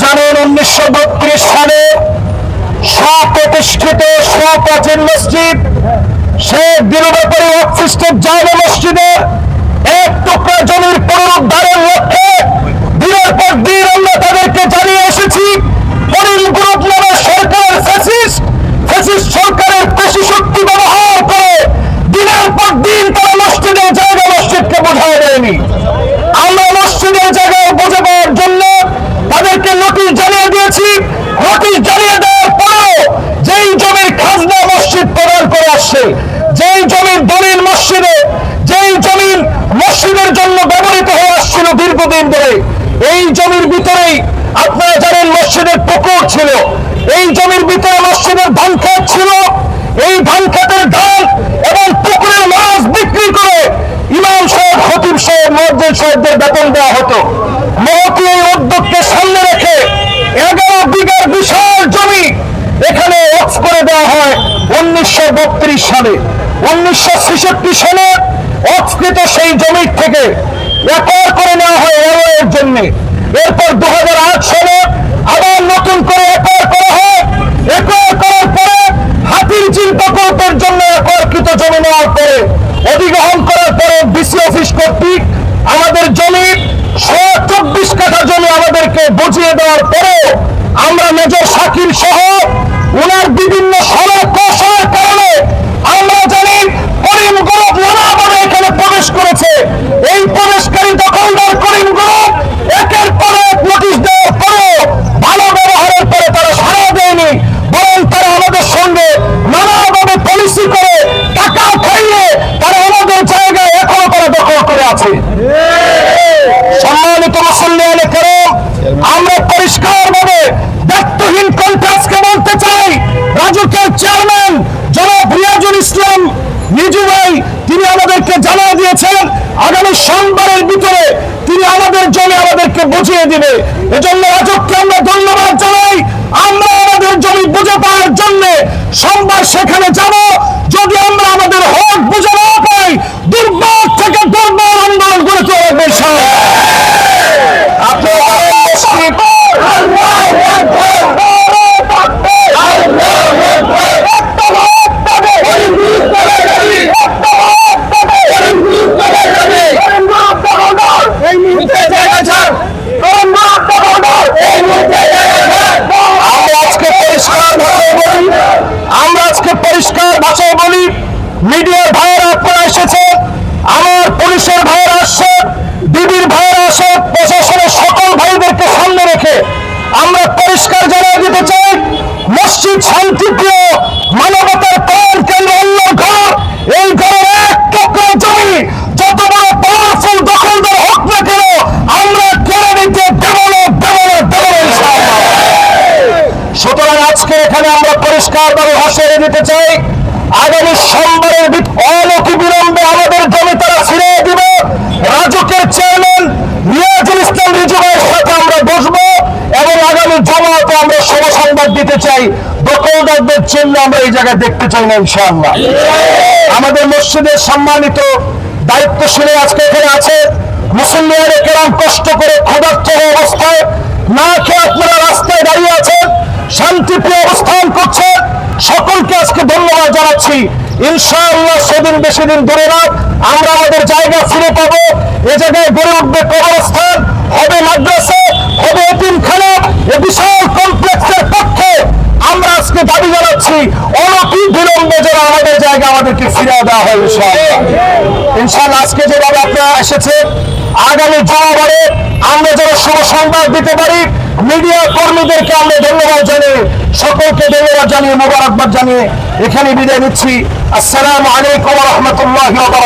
জানেন উনিশশো বত্রিশ সালে স্বপ্রতিষ্ঠিত স্বপ্রাচীন মসজিদ শেখ দিলুবাপরি অফিস্টের জামে মসজিদের এক টুকরা জমির পুনরুদ্ধারের লক্ষ্যে দিনের পর দিন আমরা তাদেরকে জানিয়ে এসেছি করিম গ্রুপ নামে সরকারের ফেসিস ফেসিস সরকারের পেশি শক্তি ব্যবহার করে দিনের পর দিন তারা মসজিদের জায়গা মসজিদকে বোঝায় দেয়নি আমরা মসজিদের জায়গায় বুঝে পাওয়ার জন্য তাদেরকে নোটিশ জানিয়ে দিয়েছি নোটিশ জানিয়ে দেওয়ার পরেও যেই জমির খাজনা মসজিদ প্রদান করে আসছে যেই জমির দলিল মসজিদে যেই জমির মসজিদের জন্য ব্যবহৃত হয়ে আসছিল ধরে এই জমির ভিতরেই আপনারা জানেন মসজিদের পুকুর ছিল। এই জমির ভিতরে মসজিদের ধান ক্ষেত ছিল। এই ধান ক্ষেতের ধান এবং পুকুরের মাছ বিক্রি করে ইমাম সাহেব, খতিব সাহেব মসজিদ সাহেবদের বেতন দেওয়া হতো। মহতি এই উদ্যোগকে সামনে রেখে এগারো বিঘার বিশাল জমি এখানে অফ করে দেওয়া হয় উনিশশো বত্রিশ সালে। উনিশশো ছেষট্টি সালে অফকৃত সেই জমির থেকে একর করে নেওয়া হয় রেলওয়ের জন্য। এরপর দু সালে আবার নতুন করে একর করা হয়। একর করার পরে হাতির চিল প্রকল্পের জন্য একরকৃত জমি নেওয়ার পরে, অধিগ্রহণ করার পরে ডিসি অফিস কর্তৃক আমাদের জমি চব্বিশ কাঠা জমি আমাদেরকে বুঝিয়ে দেওয়ার পরেও আমরা মেজর শাকির সহ ওনার বিভিন্ন সড়ক চেয়ারম্যান জনাব রিয়াজুল ইসলাম নিজু ভাই, তিনি আমাদেরকে জানিয়ে দিয়েছেন, আগামী সোমবারের ভিতরে তিনি আমাদের জমি আমাদেরকে বুঝিয়ে দিবে। এজন্য রাজককে আমরা ধন্যবাদ জানাই। আমরা আমাদের জমি বুঝে পাওয়ার জন্য সোমবার সেখানে যাব যদি আমরা আমাদের হক বুঝে না পাই দুর্বল থেকে দুর্বল আন্দোলন করে চলবে এই মুহূর্তে জায়গা ছাড় আমরা আজকে পরিষ্কার ভাষায় বলি আমরা আজকে পরিষ্কার ভাষায় বলি মিডিয়ার ভাইয়েরা আপনারা এসেছেন আমার পুলিশের ভাইয়েরা আসছে বিবির ভাইয়েরা আসে প্রশাসনের সকল ভাইদেরকে সামনে রেখে আমরা পরিষ্কার জানিয়ে দিতে চাই মসজিদ মানবতার প্রাণ কেন্দ্র আল্লাহর ঘর। এই ঘরের এক টুকরো জমি, যত বড় পাওয়ারফুল দখলদার হোক না কেন, আমরা কেড়ে নিতে দেব না দেব সুতরাং আজকে এখানে আমরা পরিষ্কার ভাবে ভাষিয়ে দিতে চাই। আগামী সোমবারের অলৌকিক বিলম্বে আমাদের জমি তারা ফিরিয়ে দিবে। রাজুকের চেয়ারম্যান রিয়াজুল ইসলাম রিজু সাথে আমরা বসবো এবং আগামী জমাতে আমরা শুভ সংবাদ দিতে চাই। দখলদারদের চিহ্ন আমরা এই জায়গায় দেখতে চাই না ইনশাআল্লাহ। আমাদের মসজিদের সম্মানিত দায়িত্বশীল আজকে এখানে আছে। মুসল্লিয়ারে কেরাম কষ্ট করে ক্ষুধার্ত হয়ে অবস্থায় না খেয়ে আপনারা রাস্তায় দাঁড়িয়ে আছেন শান্তিপ্রিয় অবস্থান করছে। সকলকে আজকে ধন্যবাদ জানাচ্ছি। ইনশাআল্লাহ সেদিন বেশি দিন দূরে না আমরা আমাদের জায়গা ফিরে পাবো। এ জায়গায় গড়ে উঠবে কবরস্থান হবে মাদ্রাসা হবে এতিমখানা এ বিশাল কমপ্লেক্সের পক্ষে আমরা আজকে দাবি জানাচ্ছি অনতি বিলম্বে যেন আমাদের জায়গা আমাদেরকে ফিরিয়ে দেওয়া হয় ইনশাআল্লাহ। ইনশাআল্লাহ আজকে যেভাবে আপনারা এসেছেন আগামী জমাবারে আমরা যেন শুভ সংবাদ দিতে পারি মিডিয়া কর্মীদেরকে আমরা ধন্যবাদ জানিয়ে সকলকে ধন্যবাদ জানিয়ে মোবারকবাদ জানিয়ে এখানে বিদায় নিচ্ছি। আসসালামু আলাইকুম রহমতুল্লাহ আমার